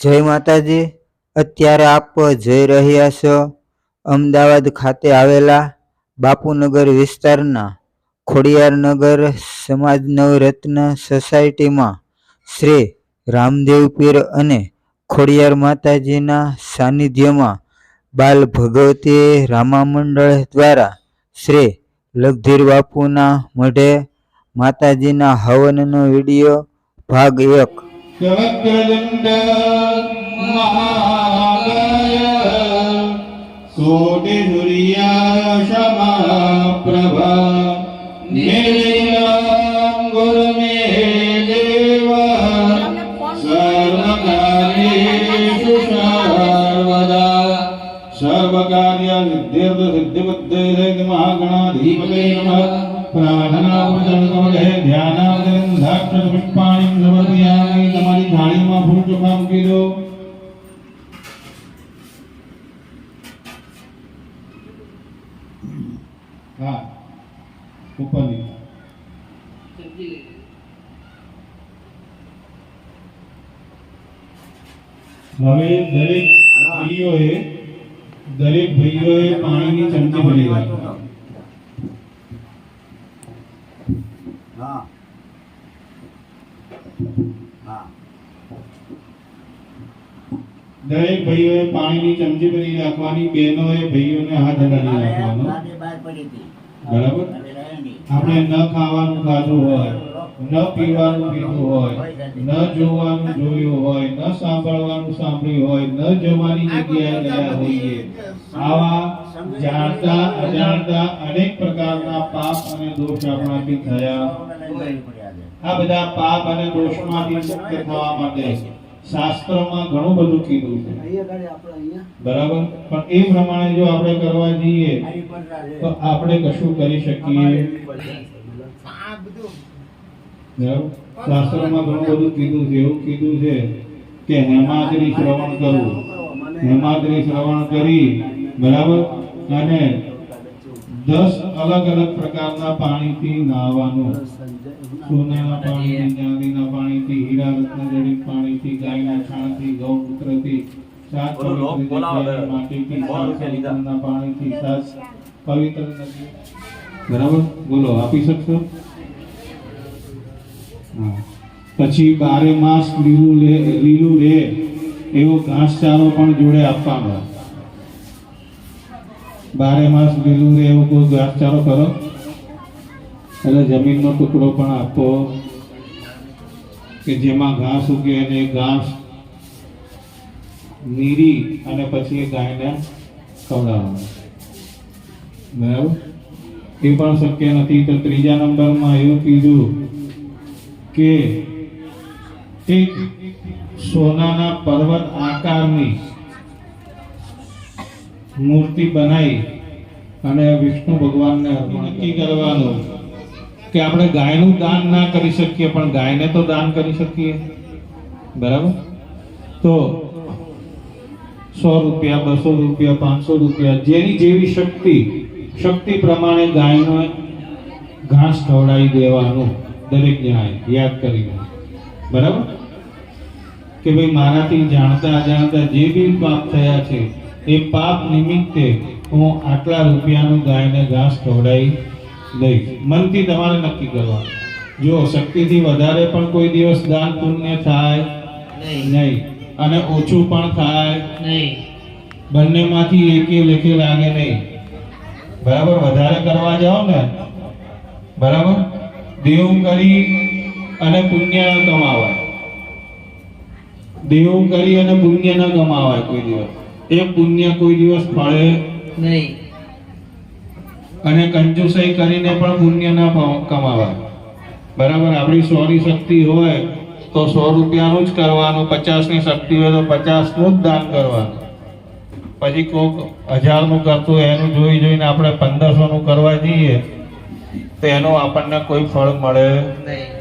જય માતાજી. અત્યારે આપ જઈ રહ્યા છો અમદાવાદ ખાતે આવેલા બાપુનગર વિસ્તારના ખોડિયારનગર સમાજ નવરત્ન સોસાયટીમાં શ્રી રામદેવ પીર અને ખોડિયાર માતાજીના સાનિધ્યમાં બાલ ભગવતી રામા મંડળ દ્વારા શ્રી લગધીર બાપુના મઢે માતાજીના હવનનો વીડિયો ભાગ એક વક્રદંડ મહાકાય કોટિસૂર્યા સમપ્રભા નિર્વિઘ્नं હવે દરેક ભાઈઓએ દરેક ભાઈઓએ પાણીની ચમચી ભરી હા. દરેક ભાઈઓએ પાણીની ચમચી ભરી રાખવાની બહેનોએ ભાઈઓને હાથ હલાવી રાખવાનો બરાબર. આપણે ન ખાવાનું ખાધું હોય ન પીવાનું પીધું હોય, ન જોવાનું જોયું હોય, ન સાંભળવાનું સાંભળ્યું હોય, ન જવાની જગ્યાએ ગયા હોઈએ, આવા જાણતા, અજાણતા અનેક પ્રકારના પાપ અને દોષ આપણાથી થયા. આ બધા પાપ અને દોષમાંથી મુક્ત થવા માટે શાસ્ત્રોમાં ઘણું બધું કીધું છે બરાબર પણ એ પ્રમાણે જો આપણે કરવા જઈએ. તો આપણે કશું કરી શકીએ? શાસ્ત્રોમાં ઘણું બધું કીધું છે એવું કીધું છે કે હેમાદ્રી શ્રવણ કરવું. હેમાદ્રી શ્રવણ કરી બરાબર? અને દસ અલગ અલગ પ્રકારના પાણીથી નાહવાનું. સોનાના પાણીથી ચાંદીના પાણીથી હીરા રત્ન જડિત પાણીથી ગાયના છાણથી ગૌમૂત્રથી સાત પવિત્ર. માટીથી સાત પાણીથી સાત નદી બરાબર? બોલો આપી શકશો. પછી બારે માસ લીલું લે, લીલું રહે એવો ઘાસચારો પણ જોડે આપવાનો. બારે માસ લીલું રહે એવો કોઈ ઘાસચારો કરો એટલે જમીનનો ટુકડો પણ આપો, કે જેમાં ઘાસ ઉગે અને ઘાસ નીરી અને પછી એ ગાયને ખવડાવવાનું. બરાબર? એ પણ શક્ય નથી. તો ત્રીજા નંબરમાં એવું કીધું કે એક સોનાના પર્વત આકારની મૂર્તિ બનાવી અને વિષ્ણુ ભગવાનને અર્પણ કરવાનું કે આપણે ગાયનું દાન ના કરી શકીએ, પણ ગાયને તો દાન કરી શકીએ. બરાબર? તો સો રૂપિયા, બસો રૂપિયા, પાંચસો રૂપિયા, જેની જેવી શક્તિ શક્તિ પ્રમાણે ગાયનો ઘાસ ખવડાવી દેવાનું. દરેક જણાએ યાદ કરીને બરાબર? કે ભાઈ મારાથી જાણતા અજાણતા જે બી પાપ થયા છે એ પાપ નિમિત્તે હું આટલા રૂપિયાનું ગાયને ઘાસ ખવડાવી દઈશ. મનથી તમારે નક્કી કરવા જો શક્તિથી વધારે પણ કોઈ દિવસ દાન પુણ્ય થાય નહીં. અને ઓછું પણ થાય નહીં. બંનેમાંથી એકે લેખે લાગે નહીં. બરાબર? વધારે કરવા જાઓ ને. બરાબર? દેવું કરી અને પુણ્ય ન કમાવાય. દેવું કરી અને પુણ્ય ન કમાવાય કોઈ દિવસ. એ પુણ્ય કોઈ દિવસ ફળે નહીં. અને કંજુસાઈ કરીને પણ પુણ્ય ના કમાવાય. બરાબર આપણી સોની શક્તિ હોય તો સો રૂપિયાનું જ કરવાનું પચાસની શક્તિ હોય તો પચાસનું જ દાન કરવાનું. પછી કોઈક હજારનું કરતું હોય એનું જોઈ જોઈને આપણે પંદરસોનું કરવા જઈએ તો એનું આપણને કોઈ ફળ મળે નહીં.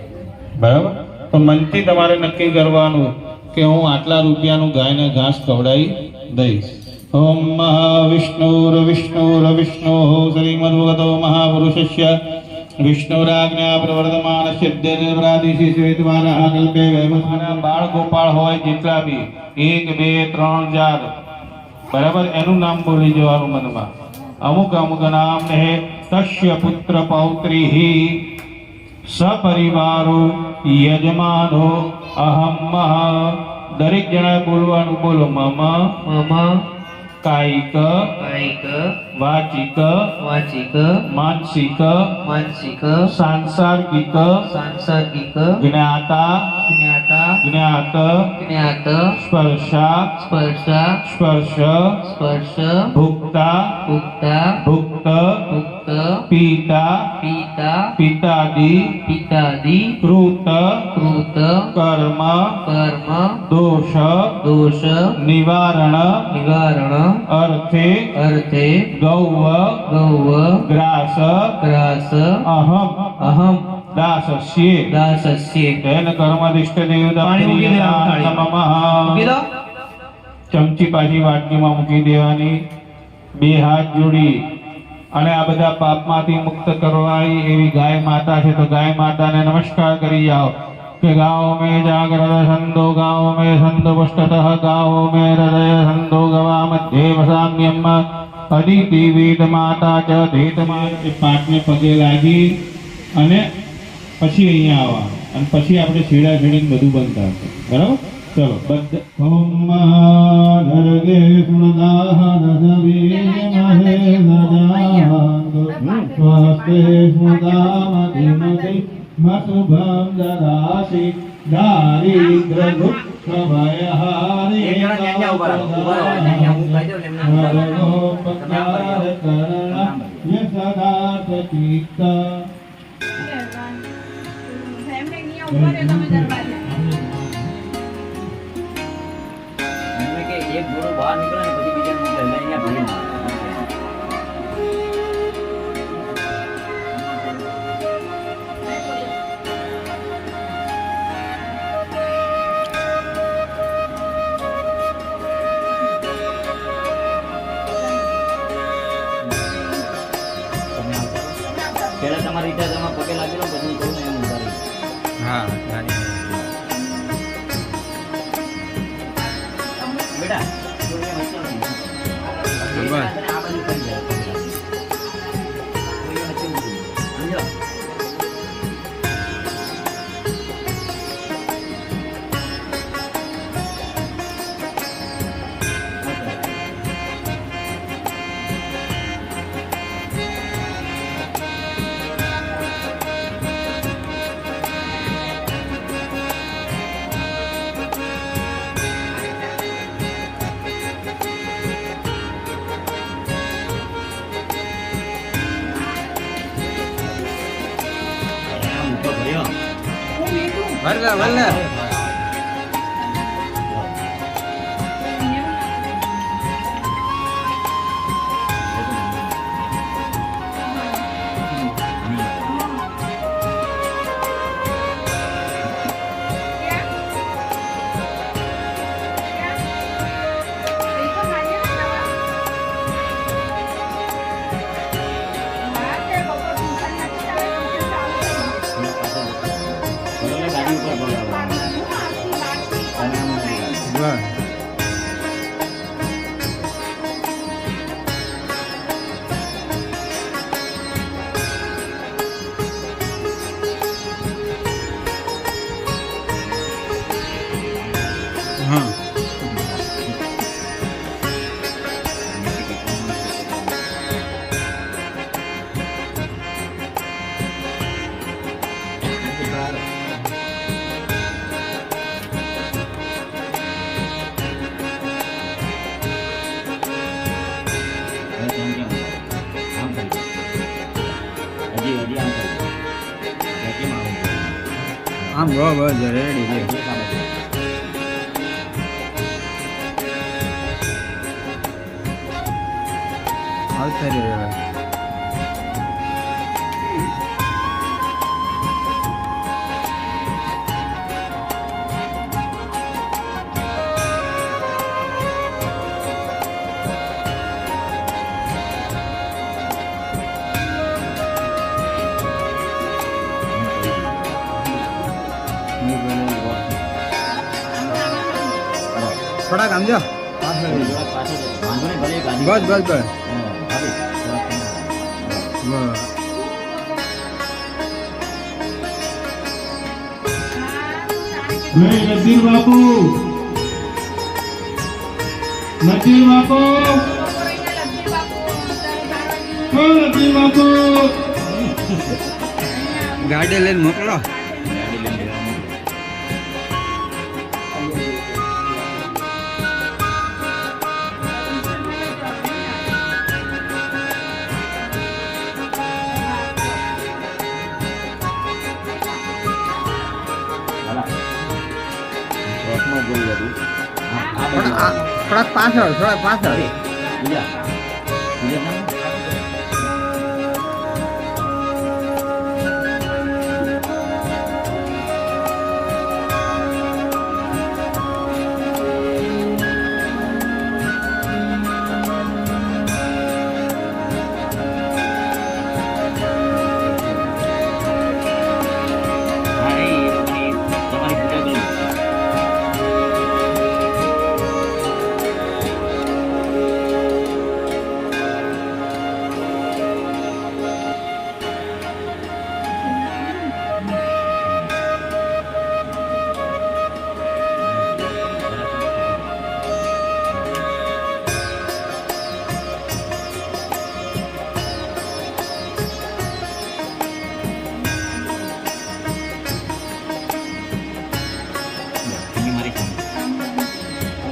બરાબર? તો મનથી તમારે નક્કી કરવાનું કે હું આટલા રૂપિયાનું ગાયને ઘાસ ખવડાવી દઈશ. ઓમ મહાવિષ્ણુર વિષ્ણુર વિષ્ણુ શ્રીમદ્ભગતો મહાપુરુષસ્ય. વિષ્ણુરાજ્ઞા પ્રવર્તમાન સિદ્ધેન્દ્રાદિશી શ્વેતવારા કલ્પે વૈવસ્વના બાળ ગોપાળ હોય જેટલા બી એક બે ત્રણ ચાર. બરાબર? એનું નામ બોલી જવાનું મનમાં. અમુક અમુક નામ ને તસ્ય પુત્ર પૌત્રી સપરિવારો યજમાનો અહમ દરેક જણા બોલવાનું બોલો મમ મમ કાયિક કાયિક વાચિક વાચિક માનસિક માનસિક સાંસાર્ગિક સાંસર્ગિક જ્ઞાતા જ્ઞાતા જ્ઞાત જ્ઞાત સ્પર્શા સ્પર્શ સ્પર્શ સ્પર્શ ભુક્તા ભુક્તા ભુક્ત ભુક્ત પિતા પિતા પિતાદિ પિતાદિ કૃત કૃત કર્મ કર્મ દોષ દોષ નિવારણ નિવારણ અર્થે અર્થે ગૌવ ગૌવ ગ્રાસ ગ્રાસ અહમ અહમ પાણી મૂકી દે મૂકી દો. ચમચી પાછી વાટકીમાં મૂકી દેવાની. બે હાથ જોડી. અને આ બધા પાપમાંથી મુક્ત કરવાની એવી ગાય માતા છે તો ગાય માતાને નમસ્કાર કરી જાઓ. કે ગાઓ મેં જાગ્રત છંદો ગાઓ મેં છંદ પુષ્ટતઃ ગાઓ મેં હૃદય છંદો ગવા મધ્યે વસામ્યમ અદિતિ વેદ માતા ચ ધેત પાઠને પગે લાગી અને પછી અહીંયા આવવા અને પછી આપણે છેડા છેડીને બધું બનતા હશે બરાબર? ચલો બધ. ઓમ મહે મસુભમ દારિદ્ર દુઃખ ભયહારી એક જણા 五块钱他们家的 હું મીઠું બહુ બસ રેડી છે હતું. આવતા રહ્યો બસ બસ બસ હા, ભાભી, થોડાક ત્યાં. બસ જય નજીર બાપુ નજીર બાપુ ઓ નજીર બાપુ ગાડી લઈને મોકલો 八十二，出来八十二的，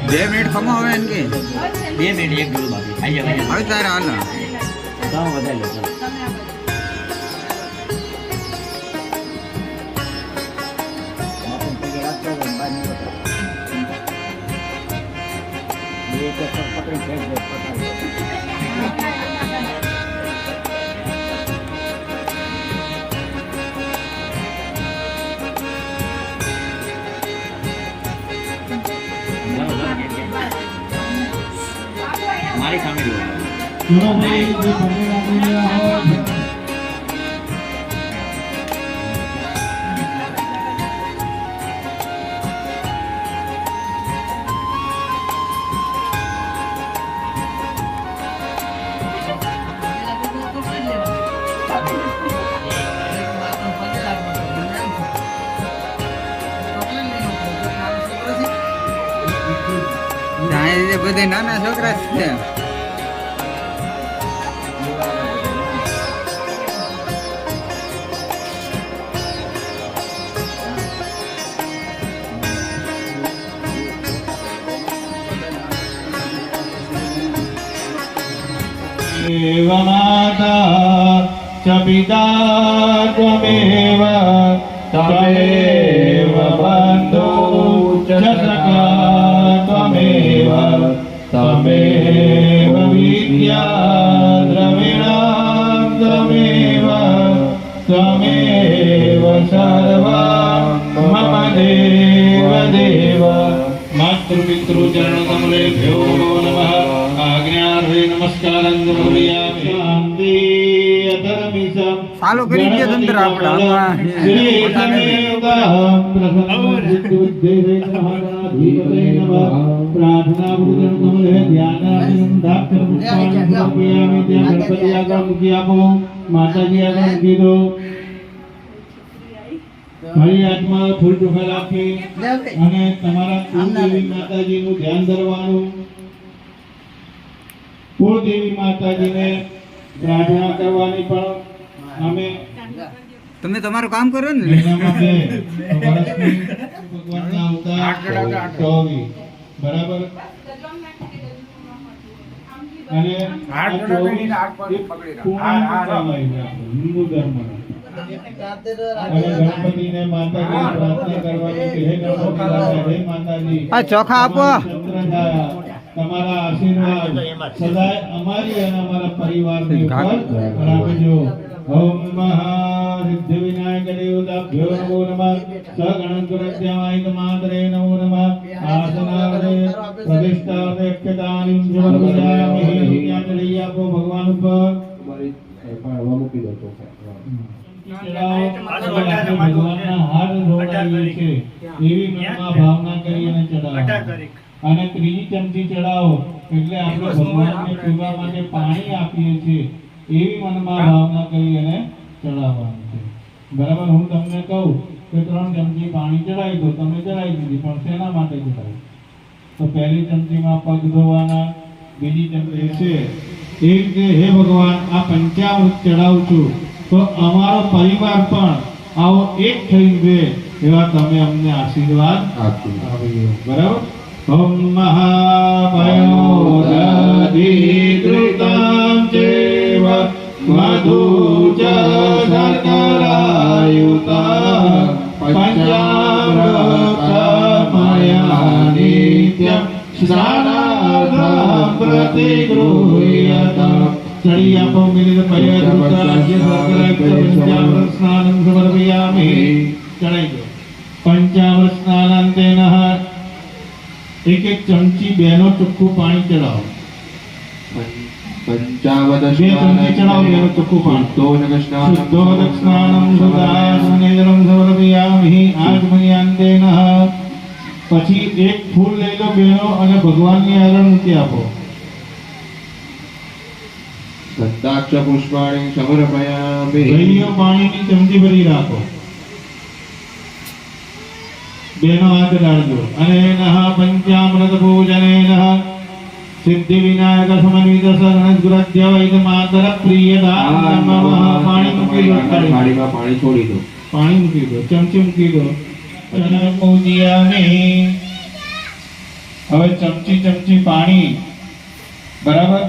બે મિનિટ ખમો હવે એમ કે બે મિનિટ એક જોડું બાકી આઈ જાવ, આઈ જાવ. હવે તારે હાલ તમે વધારી લો ચાલો. મારી સામે બધે નાના છોકરા છે. एव माता च पिता त्वमेव त्वमेव बन्धु च सखा त्वमेव त्वमेव विद्या द्रविणा त्वमेव त्वमेव सर्वा मम देव देव मातृपितृचरणकमलेभ्यो नमः ફાલો કરી દે તંત્ર આપણા માતાજી આગળ મૂકી આત્મા ફૂલ ટુફેલ ધ્યાન ધરવાનું કુળદેવી માતાજીને પ્રાર્થના કરવાની પણ અમે તમે તમારું કામ કરો ને. બરાબર? અને હિન્દુ આ ચોખા આપો. તમારા આશીર્વાદ સદાય અમારી અને અમારા પરિવારની ઉપર રાખજો. ઓમ મહાસિદ્ધ વિનાયક દેવતાભ્યો નમો નમઃ. સગણ માત્રે નમો નમઃ. આસનાર્થે પ્રતિષ્ઠાર્થે અક્ષતાનિ સમર્પયામિ હિન્યાંજલિ આપો ભગવાન ઉપર ભગવાનના હાર જોડાઈએ છે એવી મનમાં ભાવના કરી અને ચડાવો અને ત્રીજી ચમચી ચડાવો. એટલે આપણે ભગવાનને પીવા માટે પાણી આપીએ છીએ. એવી મનમાં ભાવના કરી અને ચડાવવાનું છે. બરાબર હું તમને કહું કે ત્રણ ચમચી પાણી ચડાવી દો. તમે ચડાવી દીધી પણ શેના માટે ચડાવી? તો પહેલી ચમચીમાં પગ ધોવાના બીજી ચમચી છે. એ રીતે હે ભગવાન આ પંચામૃત ચડાવું છું. તો અમારો પરિવાર પણ આવો એક થઈ રહે એવા તમે અમને આશીર્વાદ આપજો બરાબર? ઓમ મહાભયોદધિકૃતં ચેવ મધુ ચ શર્કરાયુતા પંચામૃતમયા નિત્યં સ્નાનાર્થં પ્રતિગૃહ્યત ચડી આપો એક એક ચમચી બેનો ચોખ્ખું પાણી ચડાવો પંચાવદ બે ચમચી ચડાવો બેનો ચોખ્ખું પાણી શુદ્ધોદક સ્નાનમ પછી એક ફૂલ લઈ લો બેનો અને ભગવાનની આગળ મૂકી આપો દત્તાક્ષ પુષ્પાણી સમર્પયામિ પાણીની ચમચી ભરી રાખો બેનો હાથ ડાળજો અને નહ પંચામૃત પૂજનેન સિદ્ધિ વિનાયક સમન્વિત સગણ ગુરદ્ય માતર પ્રિય પાણી મૂકી દો ખાલી. પાણી છોડી દો પાણી મૂકી દો ચમચી મૂકી દો હવે ચમચી ચમચી પાણી. બરાબર?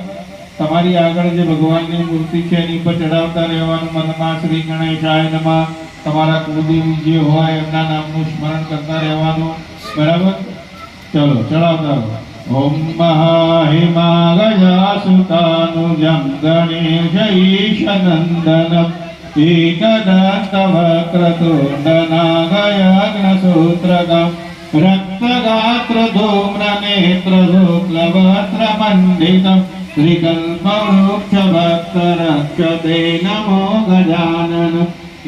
તમારી આગળ જે ભગવાનની મૂર્તિ છે એની પર ચડાવતા રહેવાનું મનમાં શ્રી ગણેશાય નમઃ. તમારા કુળદેવી જે હોય એમના નામનું સ્મરણ કરતા રહેવાનું બરાબર ચલો ચડાવતા રહો ઓમ મહાહિમાગજાસુતાનુજમ ગણેશઈશનંદન एकदन्तवक्रतुण्डनागयज्ञसूत्रकम् रक्तगात्रधूम्रनेत्रशुक्लवस्त्रमण्डितम् श्रीकल्पवृक्षभक्तरक्षते नमो गजानन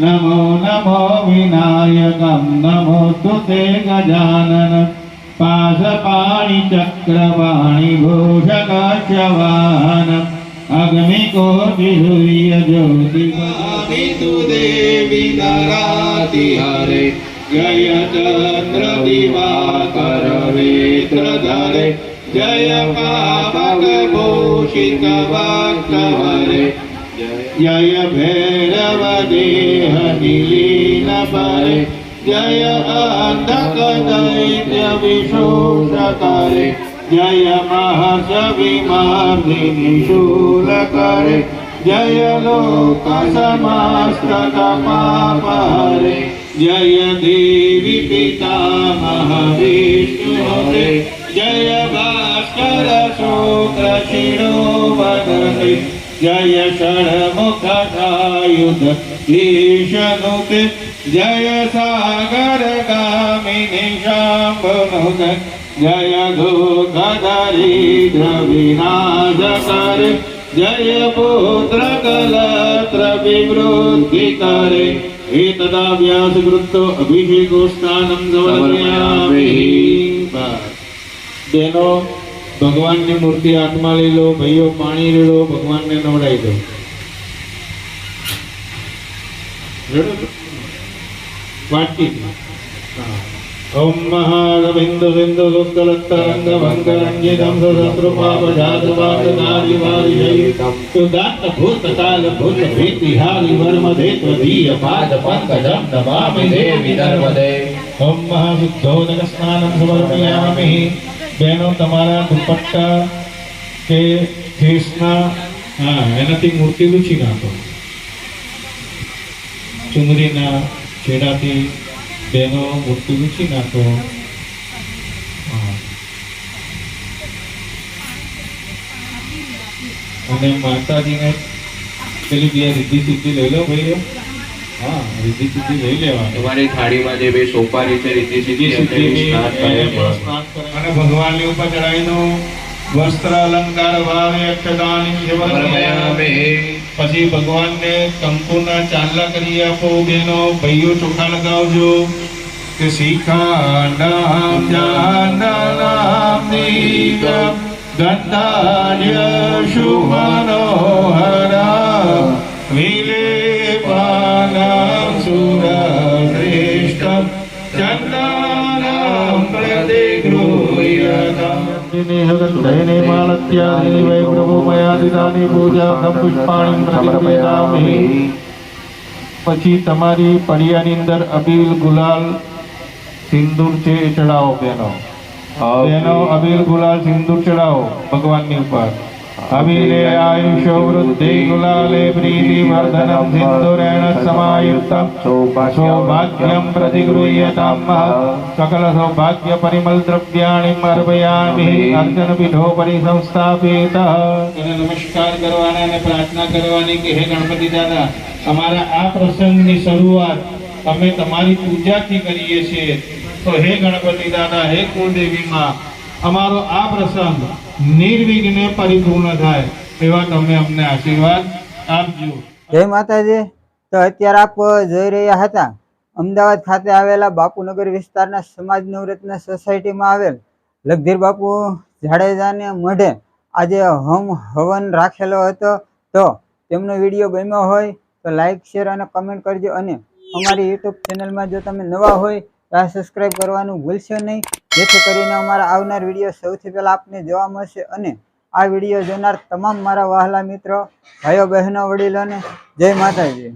नमो नमो विनायकं नमोऽस्तु ते गजानन पाशपाणिचक्रवाणि भूषकस्य अग्निकोटिसूर्यज्योति तु देवी नराति हरे जय चन्द्र दिवाकर वेत्रधरे जय पापकभूषित भक्तहरे जय भैरव देह निलीन परे जय अंधक दैत्य विशोषकरे जय महसविमार्दिनि शूलकरे जय लोक समास्तकपापहरे जय देवी पितामह विष्णुहरे जय भास्कर शोत्र शिरोवदने जय षण्मुखकायुध ईशनुते जय सागर कामिनि शाम्बनुद जय दुःखदरिद्रविनाशकर जय पुत्रकलत्र विवृद्धिकरे एतदा व्यासकृत्तो अभिषेकोष्ठानं देनो ભગવાનની મૂર્તિ હાથમાં લઈ લો ભાઈઓ પાણી રેડો ભગવાનને નવડાવી દો. હા. ઓમ મહાગવિંદ સિંધુ સુકલત્તરંગ ભંગરંજિતમ સહસ્રપાપજાતવાદનાદિવારિજયિતમ સુદાત્ત ભૂતકાલ ભૂત ભીતિહારી વર્મધેત્વ ધીય પાદ પંકજમ નમામિ દેવી, નર્મદે ઓમ મહાશુદ્ધોદક સ્નાનમ સમર્પયામિ બહેનો તમારા દુપટ્ટા કે ફેસના હા એનાથી મૂર્તિ લૂછી નાખો ચુંદરીના છેડાથી બહેનો મૂર્તિ લૂછી નાખો. અને માતાજીને પેલી બે રીધી સિદ્ધિ લઈ લો ભાઈઓ હા રીધી સિદ્ધિ લઈ લેવા તમારી થાળીમાં જે બે સોપારી છે રીધી સિદ્ધિ સ્નાન દેવાનું. અને ભગવાનની ઉપર ચડાવીનો વસ્ત્ર અલંકાર ભાવે અક્ષદાની પછી ભગવાનને સંપૂર્ણ ચાંદલા કરી આપો બેનો ભાઈઓ ચોખા લગાવજો. કે શિખાંડમ જાનનામ નીલમ ગંધાર્ય શુભનોહરમ વિલેપાનમ પ્રતિગૃહ્યતામ दैने मालत्यादीनि वै प्रभो मयादिदानि पूजार्थं પુષ્પાણિ પ્રતિક્રિયામિ પછી તમારી પડિયાની અંદર અબીલ ગુલાલ સિંદૂર છે એ ચડાવો બેનો બેનો અબીલ ગુલાલ સિંદૂર ચડાવો ભગવાનની ઉપર સિંદુરેણ સમાયુક્તમ સૌભાગ્યમ પ્રતિગૃહ્યતામ સકલ સૌભાગ્ય પરિમલ દ્રવ્યાણિ અર્પયામિ અર્ચન પીઠોપરી સંસ્થાપિત અને નમસ્કાર કરવાના અને પ્રાર્થના કરવાની કે હે ગણપતિ દાદા અમારા આ પ્રસંગની શરૂઆત અમે તમારી પૂજાથી કરીએ છીએ. તો હે ગણપતિ દાદા, હે કુળદેવી માં અમારો આ પ્રસંગ નિર્વિઘ્ને પરિપૂર્ણ થાય એવા તમે અમને આશીર્વાદ આપજો. જય માતાજી. તો અત્યારે આપ જોઈ રહ્યા હતા. અમદાવાદ ખાતે આવેલા બાપુનગર વિસ્તારના સમાજ નવરત્ન સોસાયટીમાં આવેલ લગધીર બાપુ જાડેજાને મઢે આજે હોમ હવન રાખેલો હતો. તો તેમનો વીડિયો ગમ્યો હોય તો લાઇક શેર અને કમેન્ટ કરજો અને અમારી યુટ્યુબ ચેનલમાં જો તમે નવા હોય આ સબસ્ક્રાઈબ કરવાનું ભૂલશો નહીં. જેથી કરીને અમારા આવનાર વીડિયો સૌથી પહેલાં આપને જોવા મળશે અને આ વીડિયો જોનાર તમામ મારા વહાલા મિત્રો, ભાઈઓ, બહેનો, વડીલોને જય માતાજી.